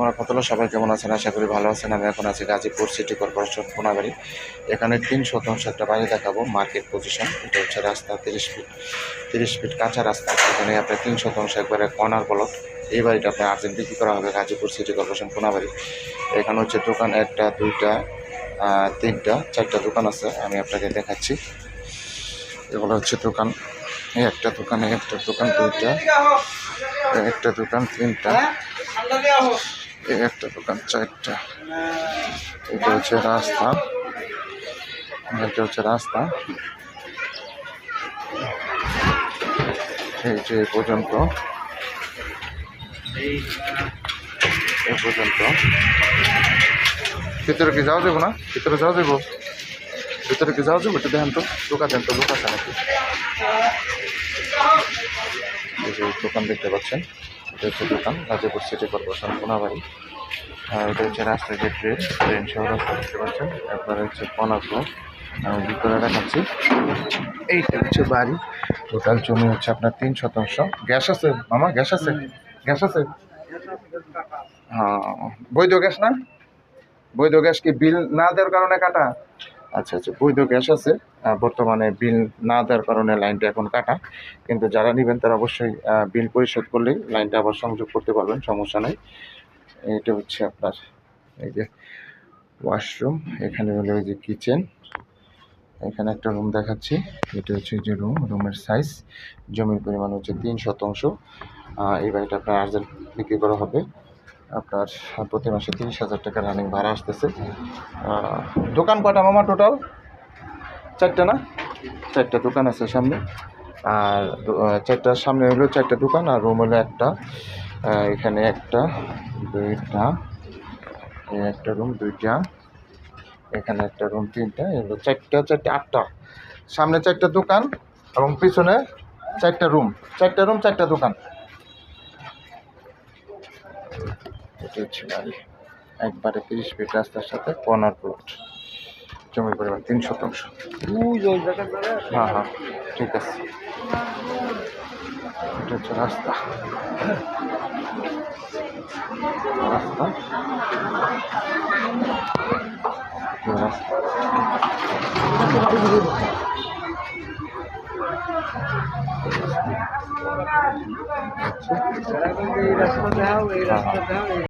আলাইকুম রহমতুল্লাহ সবাই কেমন আছেন? আশা করি ভালো আছেন। আমি এখন আছি গাজীপুর সিটি কর্পোরেশন কোনাবাড়ি এখানে তিন শতাংশ একটা বাড়ি দেখাবো, মার্কেট পজিশন। এটা হচ্ছে রাস্তা তিরিশ ফিট তিরিশ ফিট কাঁচা রাস্তা। এখানে আপনার তিন শতাংশ একবারে কর্নার ব্লক। এই বাড়িটা আপনার আর্জেন্ট বিক্রি করা হবে গাজীপুর সিটি কর্পোরেশন কোনাবাড়ি এখানে হচ্ছে দোকান একটা, দুইটা তিনটা, চারটা দোকান আছে। আমি আপনাকে দেখাচ্ছি। এগুলো হচ্ছে দোকান। একটা দোকান একটা দোকান, দুইটা, একটা দোকান, তিনটা। একটা দোকান, চারটা। এটা হচ্ছে রাস্তা। এটা হচ্ছে রাস্তা। এই যে পর্যন্ত। এই পর্যন্ত। ভিতরে কি যাওয়া যাব না? ভিতরে যাওয়া যাব? ভিতরে কি যাওয়া যাব? একটু দেখেন তো। দোকান দেন তো আছে নাকি? দোকান দেখতে পাচ্ছেন। হচ্ছে দোকান গাজীপুর সিটি কর্পোরেশন কোনাবাড়ি। আর এটা হচ্ছে রাস্তায় যে ট্রেন ট্রেন সহ রাস্তা দেখতে পাচ্ছেন তারপরে হচ্ছে কনাকো আমি ভিতরে দেখাচ্ছি। এইটা হচ্ছে বাড়ি, টোটাল জমি হচ্ছে আপনার তিন শতাংশ। গ্যাস আছে, মামা, গ্যাস আছে? গ্যাস আছে? হ্যাঁ। বৈধ গ্যাস না? বৈধ গ্যাস কি বিল না দেওয়ার কারণে কাটা? আচ্ছা আচ্ছা বৈধ গ্যাস আছে। বর্তমানে বিল না দেওয়ার কারণে লাইনটা এখন কাটা। কিন্তু যারা নেবেন তারা অবশ্যই বিল পরিশোধ করলেই লাইনটা আবার সংযোগ করতে পারবেন, সমস্যা নেই। এটা হচ্ছে আপনার, এই যে ওয়াশরুম, এখানে হলো এই যে কিচেন। এখানে একটা রুম দেখাচ্ছি, এটা হচ্ছে যে রুম, রুমের সাইজ। জমির পরিমাণ হচ্ছে তিন শতাংশ। এই বাড়িটা আপনার আর্জেন্ট বিক্রি করা হবে। আপনার প্রতি মাসে তিরিশ হাজার টাকা রানিং ভাড়া আসতেছে। দোকান কটা মামা টোটাল চারটা না? চারটা দোকান আছে সামনে। আর চারটার সামনে হলো চারটা দোকান আর রুম হলো একটা। এখানে একটা, দুইটা একটা রুম দুইটা, এখানে একটা রুম তিনটা এগুলো চারটা চারটা, আটটা। সামনে চারটা দোকান এবং পিছনে চারটা রুম চারটা রুম চারটা দোকান। এটা হচ্ছে বাড়ি একবারে তিরিশ ফিট রাস্তার সাথে কর্নার প্লট জমির পরিমাণ তিন শতাংশ। হ্যাঁ হ্যাঁ ঠিক আছে। এটা হচ্ছে রাস্তা? রাস্তা। এই রাস্তা হ্যাঁ হ্যাঁ